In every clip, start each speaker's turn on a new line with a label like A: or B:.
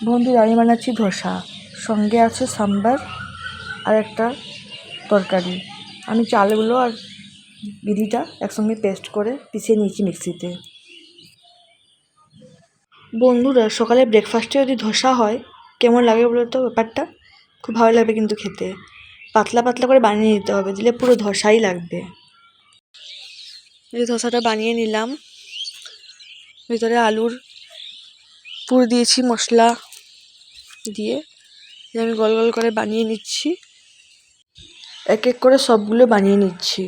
A: বন্ধুরা আমি বানাচ্ছি ধোসা। সঙ্গে আছে সাম্বার আর একটা তরকারি। আমি চালগুলো আর বিরিটা একসঙ্গে পেস্ট করে পিছিয়ে নিয়েছি মিক্সিতে। বন্ধুরা, সকালে ব্রেকফাস্টে যদি ধোসা হয়, কেমন লাগে বলো তো ব্যাপারটা? খুব ভালো লাগবে কিন্তু খেতে। পাতলা পাতলা করে বানিয়ে নিতে হবে, দিলে পুরো ধসাই লাগবে। এই ধসাটা বানিয়ে নিলাম। ভিতরে আলুর পুর দিয়েছি, মশলা। দিয়ে। আমি গোল গোল করে বানিয়ে নিচ্ছি। এক এক করে সবগুলো বানিয়ে নিচ্ছি।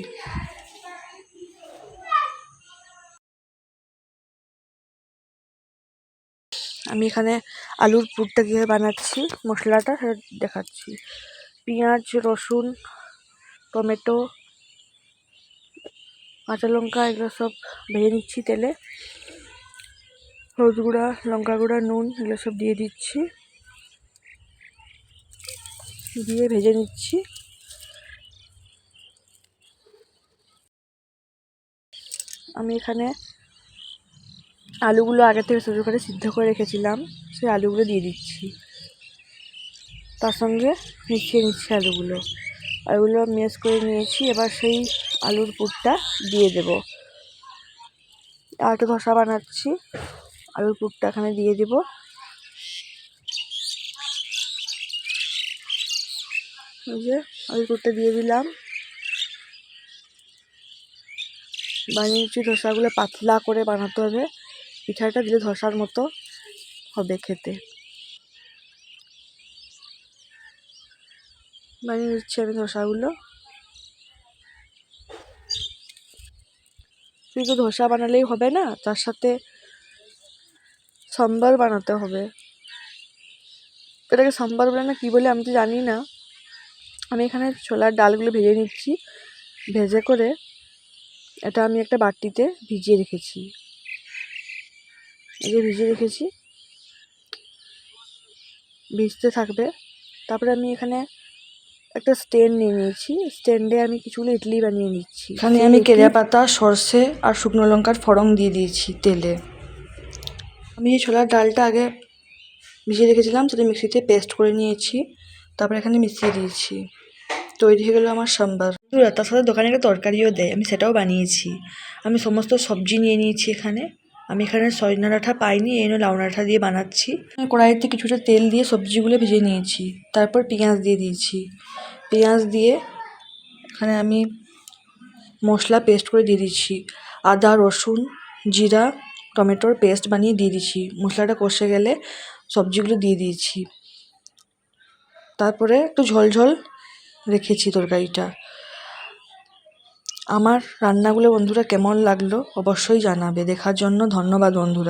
A: আমি এখানে আলুর পুরটা কীভাবে বানাচ্ছি, মশলাটা দেখাচ্ছি। পেঁয়াজ, রসুন, টমেটো, কাঁচা লঙ্কা, এগুলো সব ভেজে নিচ্ছি তেলে। হলুদ গুঁড়া, লঙ্কা গুঁড়া, নুন, এগুলো সব দিয়ে দিচ্ছি। দিয়ে ভেজে নিচ্ছি। আমি এখানে আলুগুলো আগে থেকে ছোটো করে সিদ্ধ করে রেখেছিলাম, সেই আলুগুলো দিয়ে দিচ্ছি। তার সঙ্গে মিশিয়ে নিচ্ছি আলুগুলো। আলুগুলো মেশ করে নিয়েছি, এবার সেই আলুর পুরটা দিয়ে দেব। আর একটু ধোসা বানাচ্ছি, আলুর পুরটা এখানে দিয়ে দেব। এই যে আলুর পুরটা দিয়ে দিলাম। বানিয়ে নিচ্ছি, ধোসাগুলো পাতলা করে বানাতে হবে। পিঠাটা দিলে ধোসার মতো হবে খেতে। বানিয়ে নিচ্ছি আমি ধোসাগুলো। শুধু ধোসা বানালেই হবে না, তার সাথে সম্বর বানাতে হবে। এটাকে সম্বর বলে না, কী বলে আমি তো জানি না। আমি এখানে ছোলার ডালগুলো ভেজে নিচ্ছি। ভেজে করে এটা আমি একটা বাটিতে ভিজিয়ে রেখেছি। এই যে ভিজিয়ে রেখেছি। ভিজতে থাকবে। তারপরে আমি এখানে একটা স্ট্যান্ড নিয়ে নিয়েছি। স্ট্যান্ডে আমি কিছুগুলো ইডলি বানিয়ে নিচ্ছি। এখানে আমি কেরিয়া পাতা সর্ষে আর শুকনো লঙ্কার ফড়ং দিয়ে দিয়েছি তেলে। আমি এই ছোলার ডালটা আগে ভিজিয়ে রেখেছিলাম সেটা মিক্সিতে পেস্ট করে নিয়েছি। তারপরে এখানে মিশিয়ে দিয়েছি। তৈরি হয়ে গেলো আমার সাম্বার তার সাথে দোকানে একটা তরকারিও দেয় আমি সেটাও বানিয়েছি। আমি সমস্ত সবজি নিয়ে নিয়েছি এখানে। আমি এখানে সজনা ডাঁটা পাইনি, এই লাউ ডাঁটা দিয়ে বানাচ্ছি। কড়াইতে কিছুটা তেল দিয়ে সবজিগুলো ভেজে নিয়েছি, তারপর পেঁয়াজ দিয়ে দিয়েছি। পেঁয়াজ দিয়ে এখানে আমি মশলা পেস্ট করে দিয়ে দিচ্ছি। আদা, রসুন, জিরা, টমেটোর পেস্ট বানিয়ে দিয়ে দিচ্ছি। মশলাটা কষে গেলে সবজিগুলো দিয়ে দিয়েছি। তারপরে একটু ঝোল ঝোল রেখেছি তরকারিটা আমার রান্নাগুলো বন্ধুরা কেমন লাগল অবশ্যই জানাবে। দেখার জন্য ধন্যবাদ বন্ধুরা।